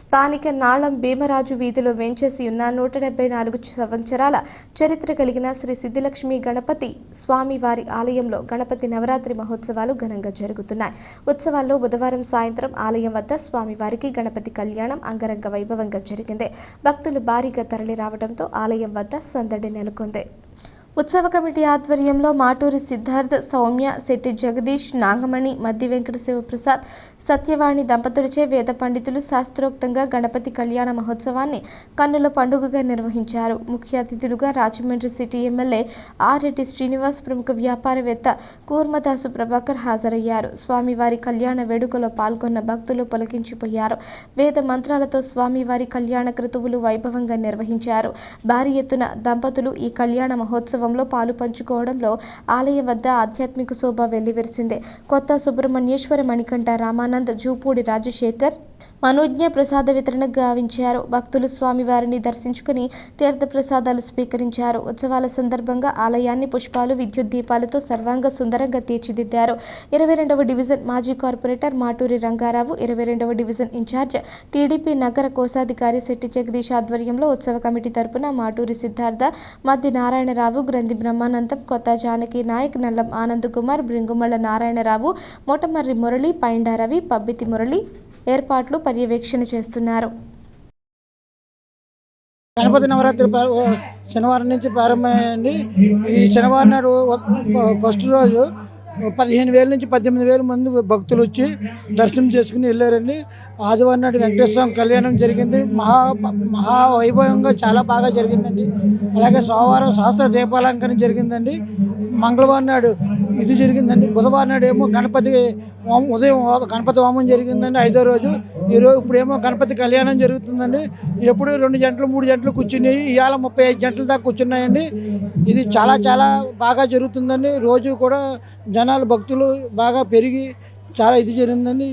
స్థానిక నాళం భీమరాజు వీధిలో వేంచేసి ఉన్న నూట డెబ్బై నాలుగు సంవత్సరాల చరిత్ర కలిగిన శ్రీ సిద్ధిలక్ష్మి గణపతి స్వామి వారి ఆలయంలో గణపతి నవరాత్రి మహోత్సవాలు ఘనంగా జరుగుతున్నాయి. ఉత్సవాల్లో బుధవారం సాయంత్రం ఆలయం వద్ద స్వామివారికి గణపతి కళ్యాణం అంగరంగ వైభవంగా జరిగింది. భక్తులు భారీగా తరలి రావడంతో ఆలయం వద్ద సందడి నెలకొంది. ఉత్సవ కమిటీ ఆధ్వర్యంలో మాటూరి సిద్ధార్థ్ సౌమ్య శెట్టి జగదీష్ నాగమణి మద్ది వెంకట శివప్రసాద్ సత్యవాణి దంపతులచే వేద పండితులు శాస్త్రోక్తంగా గణపతి కళ్యాణ మహోత్సవాన్ని కన్నుల పండుగగా నిర్వహించారు. ముఖ్య అతిథులుగా రాజమండ్రి సిటీ ఎమ్మెల్యే ఆర్రెడ్డి శ్రీనివాస్ ప్రముఖ వ్యాపారవేత్త కూర్మదాసు ప్రభాకర్ హాజరయ్యారు. స్వామివారి కళ్యాణ వేడుకలో పాల్గొన్న భక్తులు పొలకించిపోయారు. వేద మంత్రాలతో స్వామివారి కళ్యాణ క్రతువులు వైభవంగా నిర్వహించారు. భారీ ఎత్తున దంపతులు ఈ కళ్యాణ మహోత్సవం మహోత్సవంలో పాలు పంచుకోవడంలో ఆలయం వద్ద ఆధ్యాత్మిక శోభ వెల్లివిరిసింది. కొత్త సుబ్రహ్మణ్యేశ్వర మణికంఠ రామానంద్ జూపూడి రాజశేఖర్ మనోజ్ఞ ప్రసాద వితరణ గావించారు. భక్తులు స్వామివారిని దర్శించుకుని తీర్థ ప్రసాదాలు స్వీకరించారు. ఉత్సవాల సందర్భంగా ఆలయాన్ని పుష్పాలు విద్యుత్ దీపాలతో సర్వాంగ సుందరంగా తీర్చిదిద్దారు. ఇరవై రెండవ డివిజన్ మాజీ కార్పొరేటర్ మాటూరి రంగారావు ఇరవై రెండవ డివిజన్ ఇన్ఛార్జ్ టీడీపీ నగర కోశాధికారి శెట్టి జగదీష్ ఆధ్వర్యంలో ఉత్సవ కమిటీ తరపున మాటూరి సిద్ధార్థ మద్ది నారాయణరావు గ్రంథి బ్రహ్మానందం కొత్త జానకి నాయక్ నల్లం ఆనంద్ కుమార్ బృంగుమళ్ళ నారాయణరావు మోటమర్రి మురళి పైండారవి పబ్బితి మురళి ఏర్పాట్లు పర్యవేక్షణ చేస్తున్నారు. గణపతి నవరాత్రి శనివారం నుంచి ప్రారంభమైంది. ఈ శనివారం నాడు ఫస్ట్ రోజు పదిహేను వేల నుంచి పద్దెనిమిది వేల మంది భక్తులు వచ్చి దర్శనం చేసుకుని వెళ్ళారండి. ఆదివారం నాడు వెంకటేశ్వర కళ్యాణం జరిగింది. మహా మహా వైభవంగా చాలా బాగా జరిగిందండి. అలాగే సోమవారం శాస్త్ర దీపాలంకరణ జరిగిందండి. మంగళవారం నాడు ఇది జరిగిందండి. బుధవారం నాడేమో గణపతి హోమం ఉదయం గణపతి హోమం జరిగిందండి. ఐదో రోజు. ఈరోజు ఇప్పుడేమో గణపతి కళ్యాణం జరుగుతుందండి. ఎప్పుడు రెండు గంటలు మూడు గంటలు కూర్చున్నాయి. ఇవాళ ముప్పై ఐదు గంటల దాకా కూర్చున్నాయండి. ఇది చాలా చాలా బాగా జరుగుతుందండి. రోజు కూడా జనాలు భక్తులు బాగా పెరిగి చాలా ఇది జరిగిందండి.